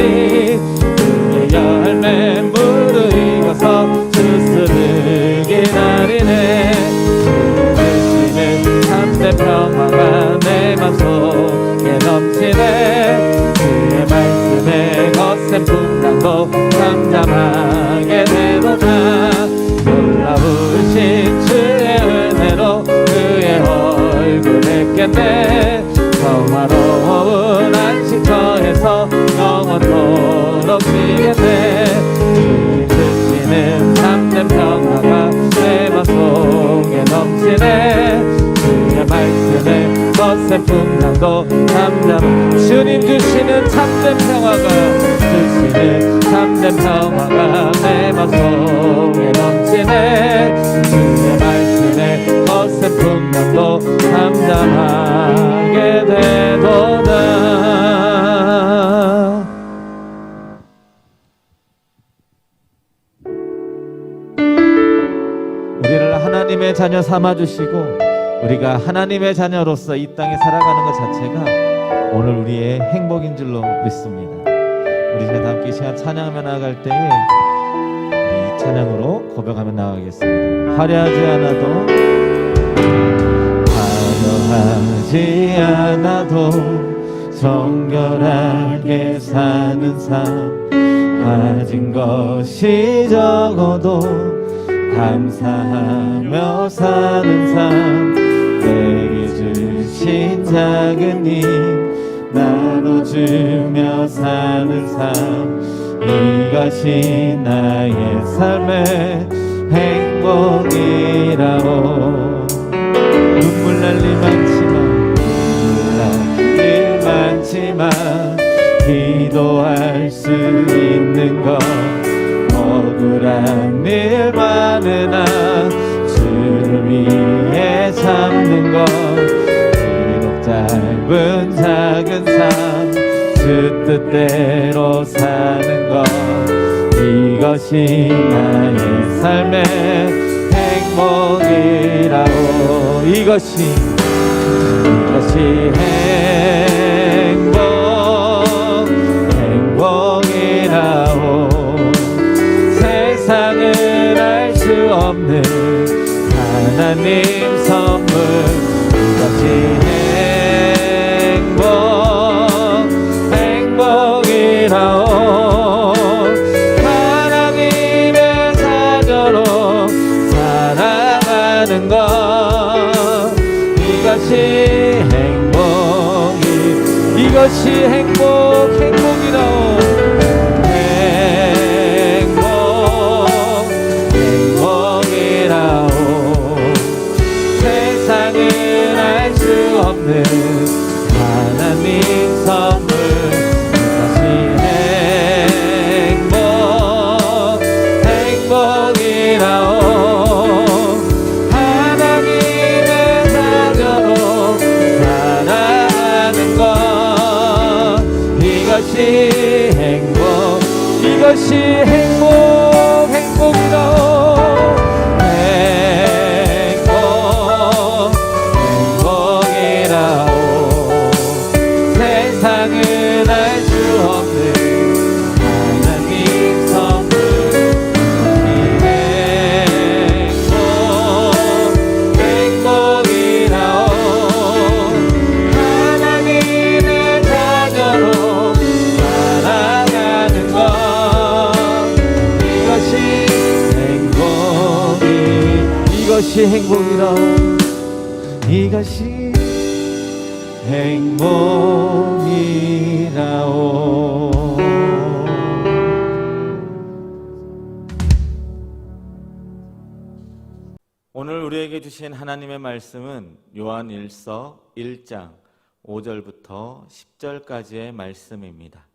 적 평화가 내 맘속에 넘치네 주의 말씀에 거센 풍랑도 잠잠하게 되도다 우리를 하나님의 자녀 삼아 주시고 우리가 하나님의 자녀로서 이 땅에 살아가는 것 자체가 오늘 우리의 행복인 줄로 믿습니다. 우리 다 함께 이 시간 찬양하며 나아갈 때에 이 찬양으로 고백하며 나아가겠습니다. 화려하지 않아도 화려하지 않아도 정결하게 사는 삶 가진 것이 적어도 감사하며 사는 삶 내게 주신 작은 힘 나눠주며 사는 삶 이것이 나의 삶의 행복이라고. 눈물 날 일 많지만 눈물 날 일 많지만 기도할 수 있는 것. 억울한 일 많으나 주를 위해 참는 것 삶주 뜻대로 사는 것 이것이 나의 삶의 행복이라고 이것이 이것이 행 세상은 알 수 없는 하나님 선물. 이것이 행복 행복이라오. 하나님의 자녀로 살아가는 것. 이것이 행복이 이것이 행복이라오 이것이 우리에게 주신 하나님의 말씀은 요한 1서 1장 5절부터 10절까지의 말씀입니다.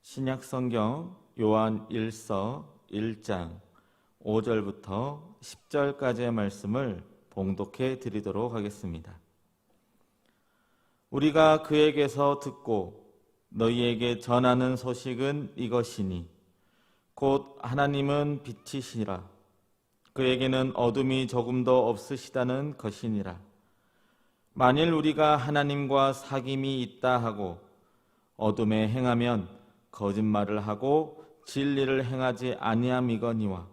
신약 성경 요한 1서 1장 5절부터 10절까지의 말씀을 봉독해 드리도록 하겠습니다. 우리가 그에게서 듣고 너희에게 전하는 소식은 이것이니 곧 하나님은 빛이시라 그에게는 어둠이 조금도 없으시다는 것이니라. 만일 우리가 하나님과 사귐이 있다 하고 어둠에 행하면 거짓말을 하고 진리를 행하지 아니함이거니와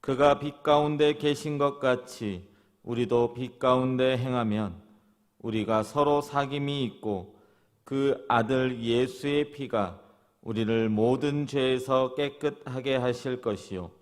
그가 빛 가운데 계신 것 같이 우리도 빛 가운데 행하면 우리가 서로 사귐이 있고 그 아들 예수의 피가 우리를 모든 죄에서 깨끗하게 하실 것이요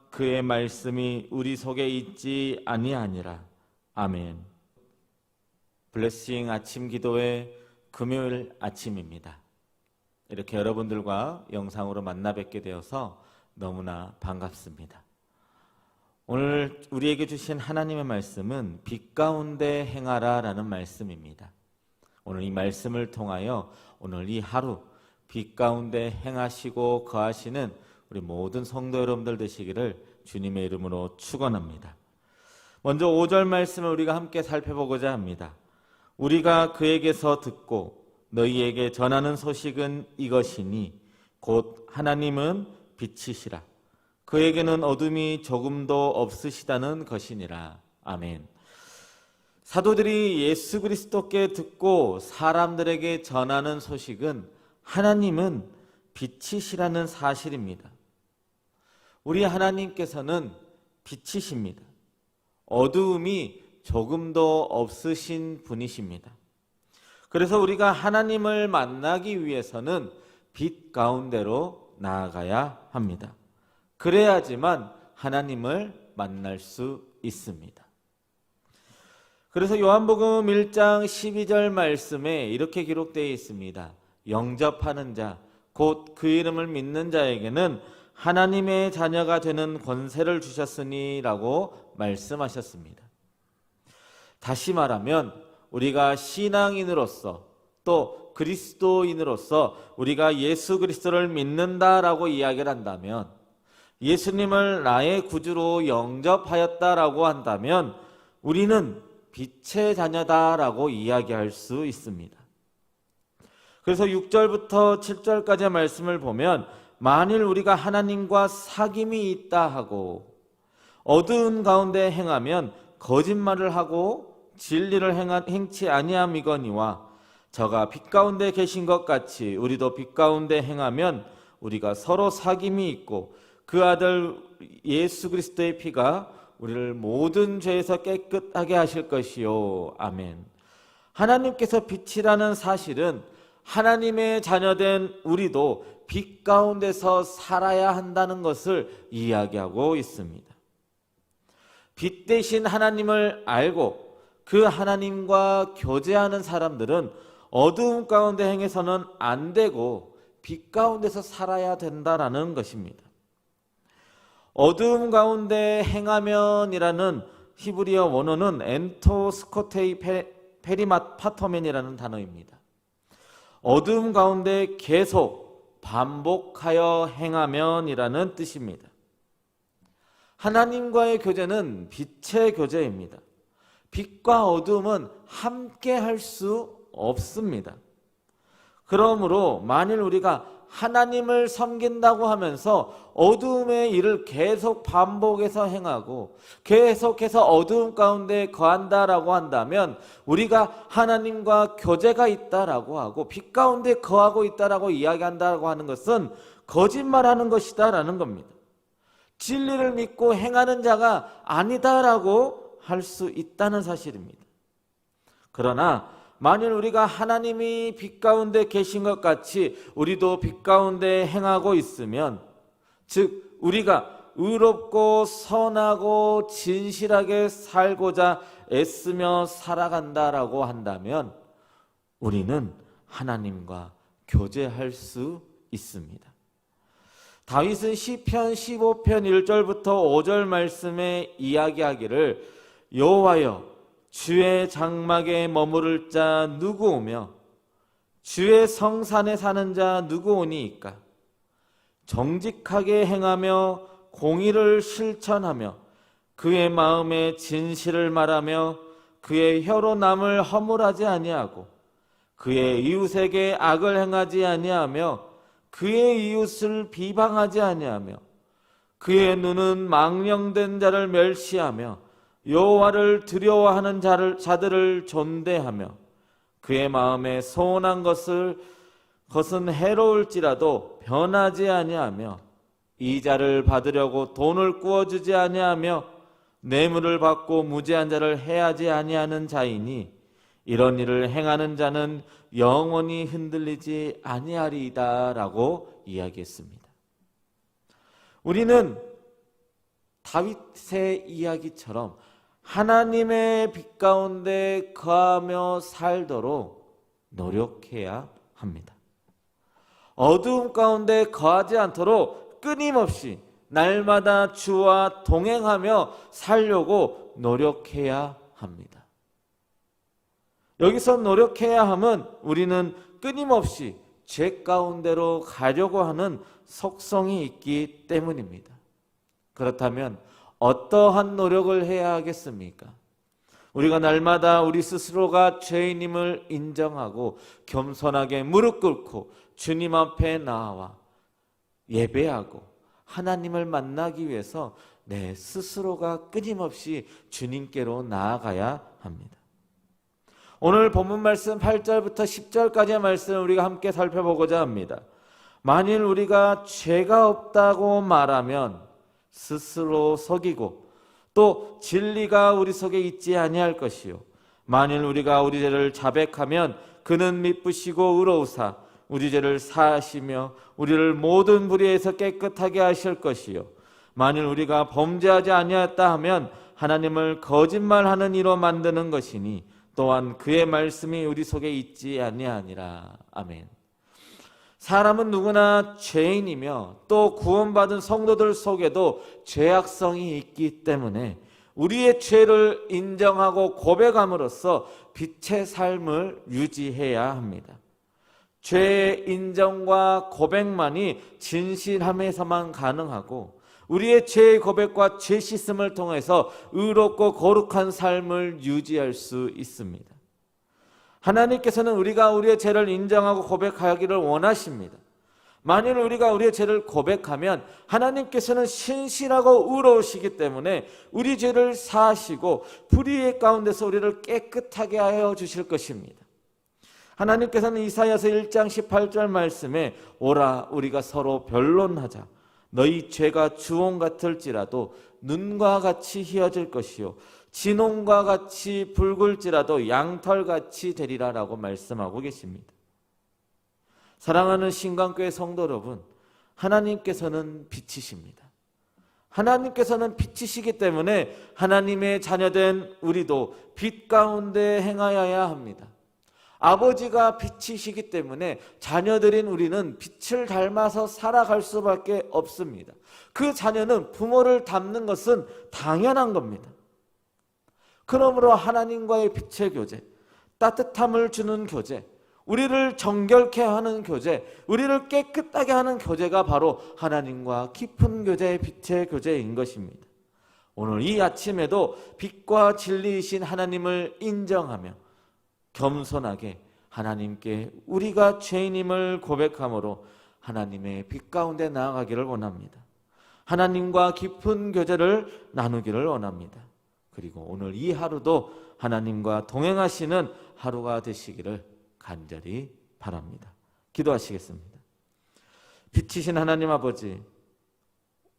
그의 말씀이 우리 속에 있지 아니하니라 아멘. 블레싱 아침 기도의 금요일 아침입니다. 이렇게 여러분들과 영상으로 만나 뵙게 되어서 너무나 반갑습니다. 오늘 우리에게 주신 하나님의 말씀은 빛 가운데 행하라 라는 말씀입니다. 오늘 이 말씀을 통하여 오늘 이 하루 빛 가운데 행하시고 거하시는 우리 모든 성도 여러분들 되시기를 주님의 이름으로 축원합니다. 먼저 5절 말씀을 우리가 함께 살펴보고자 합니다. 우리가 그에게서 듣고 너희에게 전하는 소식은 이것이니 곧 하나님은 빛이시라. 그에게는 어둠이 조금도 없으시다는 것이니라. 아멘. 사도들이 예수 그리스도께 듣고 사람들에게 전하는 소식은 하나님은 빛이시라는 사실입니다. 우리 하나님께서는 빛이십니다. 어두움이 조금도 없으신 분이십니다. 그래서 우리가 하나님을 만나기 위해서는 빛 가운데로 나아가야 합니다. 그래야지만 하나님을 만날 수 있습니다. 그래서 요한복음 1장 12절 말씀에 이렇게 기록되어 있습니다. 영접하는 자, 곧 그 이름을 믿는 자에게는 하나님의 자녀가 되는 권세를 주셨으니라고 말씀하셨습니다. 다시 말하면 우리가 신앙인으로서 또 그리스도인으로서 우리가 예수 그리스도를 믿는다라고 이야기를 한다면 예수님을 나의 구주로 영접하였다라고 한다면 우리는 빛의 자녀다라고 이야기할 수 있습니다. 그래서 6절부터 7절까지의 말씀을 보면 만일 우리가 하나님과 사귐이 있다 하고 어두운 가운데 행하면 거짓말을 하고 진리를 행치 아니함이거니와 저가 빛 가운데 계신 것 같이 우리도 빛 가운데 행하면 우리가 서로 사귐이 있고 그 아들 예수 그리스도의 피가 우리를 모든 죄에서 깨끗하게 하실 것이요. 아멘. 하나님께서 빛이라는 사실은 하나님의 자녀된 우리도 빛 가운데서 살아야 한다는 것을 이야기하고 있습니다. 빛 대신 하나님을 알고 그 하나님과 교제하는 사람들은 어두움 가운데 행해서는 안 되고 빛 가운데서 살아야 된다라는 것입니다. 어두움 가운데 행하면이라는 히브리어 원어는 엔토스코테이 페리마파토멘이라는 단어입니다. 어두움 가운데 계속 반복하여 행하면이라는 뜻입니다. 하나님과의 교제는 빛의 교제입니다. 빛과 어둠은 함께 할 수 없습니다. 그러므로 만일 우리가 하나님을 섬긴다고 하면서 어두움의 일을 계속 반복해서 행하고 계속해서 어두움 가운데 거한다라고 한다면 우리가 하나님과 교제가 있다라고 하고 빛 가운데 거하고 있다라고 이야기한다라고 하는 것은 거짓말하는 것이다라는 겁니다. 진리를 믿고 행하는 자가 아니다라고 할 수 있다는 사실입니다. 그러나 만일 우리가 하나님이 빛 가운데 계신 것 같이 우리도 빛 가운데 행하고 있으면 즉 우리가 의롭고 선하고 진실하게 살고자 애쓰며 살아간다라고 한다면 우리는 하나님과 교제할 수 있습니다. 다윗은 시편 15편 1절부터 5절 말씀에 이야기하기를 여호와여 주의 장막에 머무를 자 누구 오며 주의 성산에 사는 자 누구 오니이까? 정직하게 행하며 공의를 실천하며 그의 마음에 진실을 말하며 그의 혀로 남을 허물하지 아니하고 그의 이웃에게 악을 행하지 아니하며 그의 이웃을 비방하지 아니하며 그의 눈은 망령된 자를 멸시하며 여호와를 두려워하는 자를 자들을 존대하며 그의 마음에 소원한 것을 것은 해로울지라도 변하지 아니하며 이자를 받으려고 돈을 구워주지 아니하며 뇌물을 받고 무죄한 자를 해하지 아니하는 자이니 이런 일을 행하는 자는 영원히 흔들리지 아니하리이다라고 이야기했습니다. 우리는 다윗의 이야기처럼 하나님의 빛 가운데 거하며 살도록 노력해야 합니다. 어두움 가운데 거하지 않도록 끊임없이 날마다 주와 동행하며 살려고 노력해야 합니다. 여기서 노력해야 함은 우리는 끊임없이 죄 가운데로 가려고 하는 속성이 있기 때문입니다. 그렇다면 어떠한 노력을 해야 하겠습니까? 우리가 날마다 우리 스스로가 죄인임을 인정하고 겸손하게 무릎 꿇고 주님 앞에 나와 예배하고 하나님을 만나기 위해서 내 스스로가 끊임없이 주님께로 나아가야 합니다. 오늘 본문 말씀 8절부터 10절까지의 말씀을 우리가 함께 살펴보고자 합니다. 만일 우리가 죄가 없다고 말하면 스스로 속이고 또 진리가 우리 속에 있지 아니할 것이요. 만일 우리가 우리 죄를 자백하면 그는 미쁘시고 의로우사 우리 죄를 사하시며 우리를 모든 불의에서 깨끗하게 하실 것이요. 만일 우리가 범죄하지 아니하였다 하면 하나님을 거짓말하는 이로 만드는 것이니 또한 그의 말씀이 우리 속에 있지 아니하니라. 아멘. 사람은 누구나 죄인이며 또 구원받은 성도들 속에도 죄악성이 있기 때문에 우리의 죄를 인정하고 고백함으로써 빛의 삶을 유지해야 합니다. 죄의 인정과 고백만이 진실함에서만 가능하고 우리의 죄의 고백과 죄 씻음을 통해서 의롭고 거룩한 삶을 유지할 수 있습니다. 하나님께서는 우리가 우리의 죄를 인정하고 고백하기를 원하십니다. 만일 우리가 우리의 죄를 고백하면 하나님께서는 신실하고 의로우시기 때문에 우리 죄를 사하시고 불의의 가운데서 우리를 깨끗하게 하여 주실 것입니다. 하나님께서는 이사야서 1장 18절 말씀에 오라 우리가 서로 변론하자 너희 죄가 주홍 같을지라도 눈과 같이 희어질 것이요 진홍과 같이 붉을지라도 양털같이 되리라라고 말씀하고 계십니다. 사랑하는 신강교회 성도 여러분, 하나님께서는 빛이십니다. 하나님께서는 빛이시기 때문에 하나님의 자녀된 우리도 빛 가운데 행하여야 합니다. 아버지가 빛이시기 때문에 자녀들인 우리는 빛을 닮아서 살아갈 수밖에 없습니다. 그 자녀는 부모를 닮는 것은 당연한 겁니다. 그러므로 하나님과의 빛의 교제, 따뜻함을 주는 교제, 우리를 정결케 하는 교제, 우리를 깨끗하게 하는 교제가 바로 하나님과 깊은 교제의 빛의 교제인 것입니다. 오늘 이 아침에도 빛과 진리이신 하나님을 인정하며 겸손하게 하나님께 우리가 죄인임을 고백함으로 하나님의 빛 가운데 나아가기를 원합니다. 하나님과 깊은 교제를 나누기를 원합니다. 그리고 오늘 이 하루도 하나님과 동행하시는 하루가 되시기를 간절히 바랍니다. 기도하시겠습니다. 빛이신 하나님 아버지,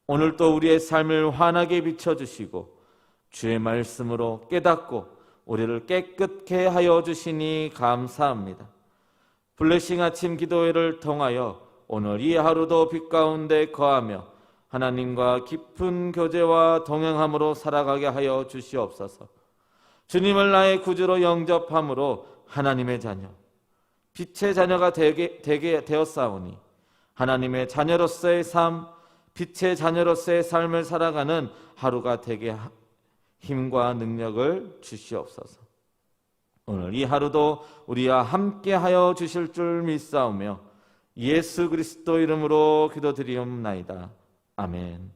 오늘도 우리의 삶을 환하게 비춰주시고 주의 말씀으로 깨닫고 우리를 깨끗게 하여 주시니 감사합니다. 블레싱 아침 기도회를 통하여 오늘 이 하루도 빛 가운데 거하며 하나님과 깊은 교제와 동행함으로 살아가게 하여 주시옵소서. 주님을 나의 구주로 영접함으로 하나님의 자녀, 빛의 자녀가 되게, 되게 되었사오니 하나님의 자녀로서의 삶, 빛의 자녀로서의 삶을 살아가는 하루가 되게 하- 힘과 능력을 주시옵소서. 오늘 이 하루도 우리와 함께 하여 주실 줄 믿사오며 예수 그리스도 이름으로 기도드리옵나이다. 아멘.